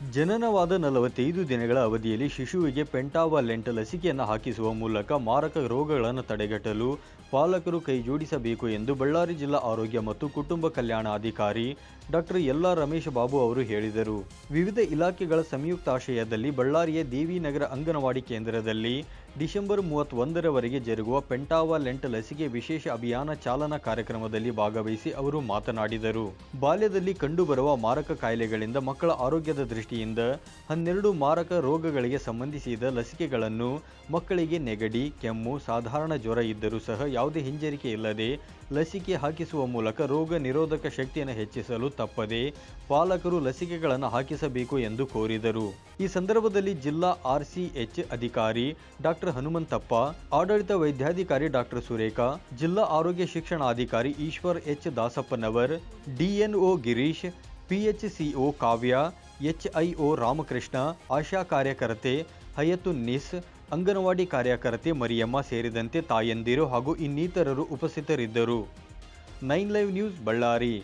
ಜನನವಾದ ನಲವತ್ತೈದು ದಿನಗಳ ಅವಧಿಯಲ್ಲಿ ಶಿಶುವಿಗೆ ಪೆಂಟಾವಲೆಂಟ್ ಲಸಿಕೆಯನ್ನು ಹಾಕಿಸುವ ಮೂಲಕ ಮಾರಕ ರೋಗಗಳನ್ನು ತಡೆಗಟ್ಟಲು ಪಾಲಕರು ಕೈಜೋಡಿಸಬೇಕು ಎಂದು ಬಳ್ಳಾರಿ ಜಿಲ್ಲಾ ಆರೋಗ್ಯ ಮತ್ತು ಕುಟುಂಬ ಕಲ್ಯಾಣಾಧಿಕಾರಿ ಡಾಕ್ಟರ್ ಯಲ್ಲಾ ರಮೇಶ್ ಬಾಬು ಅವರು ಹೇಳಿದರು. ವಿವಿಧ ಇಲಾಖೆಗಳ ಸಂಯುಕ್ತಾಶ್ರಯದಲ್ಲಿ ಬಳ್ಳಾರಿಯ ದೇವಿನಗರ ಅಂಗನವಾಡಿ ಕೇಂದ್ರದಲ್ಲಿ ಡಿಸೆಂಬರ್ ಮೂವತ್ತೊಂದರವರೆಗೆ ಜರುಗುವ ಪೆಂಟಾವಲೆಂಟ್ ಲಸಿಕೆ ವಿಶೇಷ ಅಭಿಯಾನ ಚಾಲನಾ ಕಾರ್ಯಕ್ರಮದಲ್ಲಿ ಭಾಗವಹಿಸಿ ಅವರು ಮಾತನಾಡಿದರು. ಬಾಲ್ಯದಲ್ಲಿ ಕಂಡುಬರುವ ಮಾರಕ ಕಾಯಿಲೆಗಳಿಂದ ಮಕ್ಕಳ ಆರೋಗ್ಯದ ದೃಷ್ಟಿಯಿಂದ ಹನ್ನೆರಡು ಮಾರಕ ರೋಗಗಳಿಗೆ ಸಂಬಂಧಿಸಿದ ಲಸಿಕೆಗಳನ್ನು ಮಕ್ಕಳಿಗೆ ನೆಗಡಿ, ಕೆಮ್ಮು, ಸಾಧಾರಣ ಜ್ವರ ಇದ್ದರೂ ಸಹ ಯಾವುದೇ ಹಿಂಜರಿಕೆ ಇಲ್ಲದೆ ಲಸಿಕೆ ಹಾಕಿಸುವ ಮೂಲಕ ರೋಗ ನಿರೋಧಕ ಶಕ್ತಿಯನ್ನು ಹೆಚ್ಚಿಸಲು ತಪ್ಪದೆ ಪಾಲಕರು ಲಸಿಕೆಗಳನ್ನು ಹಾಕಿಸಬೇಕು ಎಂದು ಕೋರಿದರು. ಈ ಸಂದರ್ಭದಲ್ಲಿ ಜಿಲ್ಲಾ ಆರ್ಸಿಎಚ್ ಅಧಿಕಾರಿ ಡಾಕ್ಟರ್ ಹನುಮಂತಪ್ಪ, ಆಡಳಿತ ವೈದ್ಯಾಧಿಕಾರಿ ಡಾಕ್ಟರ್ ಸುರೇಖಾ, ಜಿಲ್ಲಾ ಆರೋಗ್ಯ ಶಿಕ್ಷಣಾಧಿಕಾರಿ Eshwar H. Dasappanavar DNO Girish PHCO Kavya HIO Ramakrishna, ASHA ಕಾರ್ಯಕರ್ತೆ ಹಯತುನ್ನಿಸ್ ಅಂಗನವಾಡಿ ಕಾರ್ಯಕರ್ತೆ ಮರಿಯಮ್ಮ ಸೇರಿದಂತೆ ತಾಯಂದಿರು ಹಾಗೂ ಇನ್ನಿತರರು ಉಪಸ್ಥಿತರಿದ್ದರು. Nine live news Ballari.